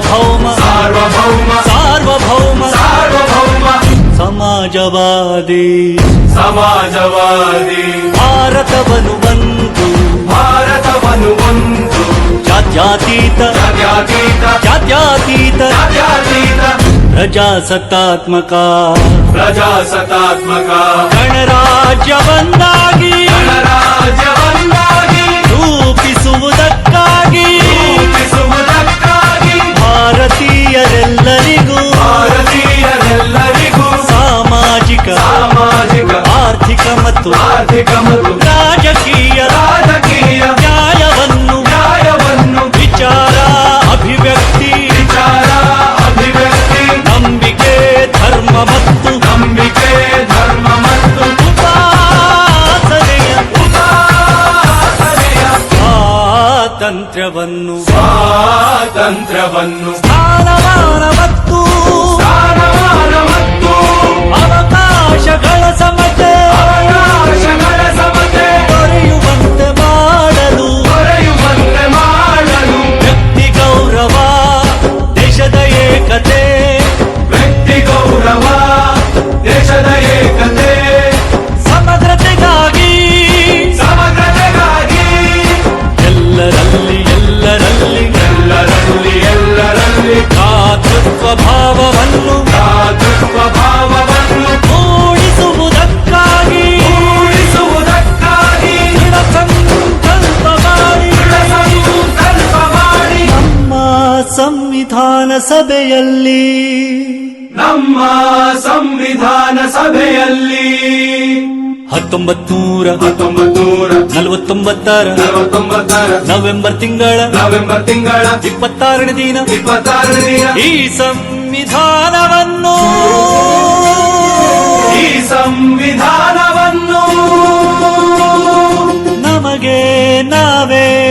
ಸಾರ್ವಭೌಮ ಸಾರ್ವಭೌಮ ಸಾರ್ವಭೌಮ ಸಾರ್ವಭೌಮ ಸಮಾಜವಾದಿ ಸಮಾಜವಾದಿ ಭಾರತವನ್ನು ಒಂದು ಭಾರತವನ್ನು ಒಂದು ಜಾತ್ಯತೀತ ಜಾತ್ಯತೀತ ಜಾತ್ಯತೀತ ಜಾತ್ಯತೀತ ಪ್ರಜಾಸತ್ತಾತ್ಮಕ ಪ್ರಜಾಸತ್ತಾತ್ಮಕ ಗಣರಾಜ್ಯವನ್ನಾಗಿ ಮತ್ತು ಆರ್ಥಿಕ ಮತ್ತು ರಾಜಕೀಯ ರಾಜಕೀಯ ನ್ಯಾಯವನ್ನು ನ್ಯಾಯವನ್ನು ವಿಚಾರ ಅಭಿವ್ಯಕ್ತಿ ವಿಚಾರ ಅಭಿವ್ಯಕ್ತಿ ನಂಬಿಕೆ ಧರ್ಮ ಮತ್ತು ನಂಬಿಕೆ ಧರ್ಮ ಮತ್ತು ಉಪಾಸನೆಯ ಉಪಾಸನೆಯ ಸ್ವಾತಂತ್ರ್ಯವನ್ನು ಸ್ವಾತಂತ್ರ್ಯವನ್ನು ಸ್ಥಾನಮಾನ ಸಂವಿಧಾನ ಸಭೆಯಲ್ಲಿ. ನಮ್ಮ ಸಂವಿಧಾನ ಸಭೆಯಲ್ಲಿ. ಹತ್ತೊಂಬತ್ ನೂರ ಹತ್ತೊಂಬತ್ತು ನೂರ ನಲವತ್ತೊಂಬತ್ತರ ನಲವತ್ತೊಂಬತ್ತರ ನವೆಂಬರ್ ತಿಂಗಳ ನವೆಂಬರ್ ತಿಂಗಳ ಇಪ್ಪತ್ತಾರನೇ ದಿನ. ಇಪ್ಪತ್ತಾರನೇ ದಿನ. ಈ ಸಂವಿಧಾನವನ್ನು ಈ ಸಂವಿಧಾನವನ್ನು ನಮಗೆ ನಾವೇ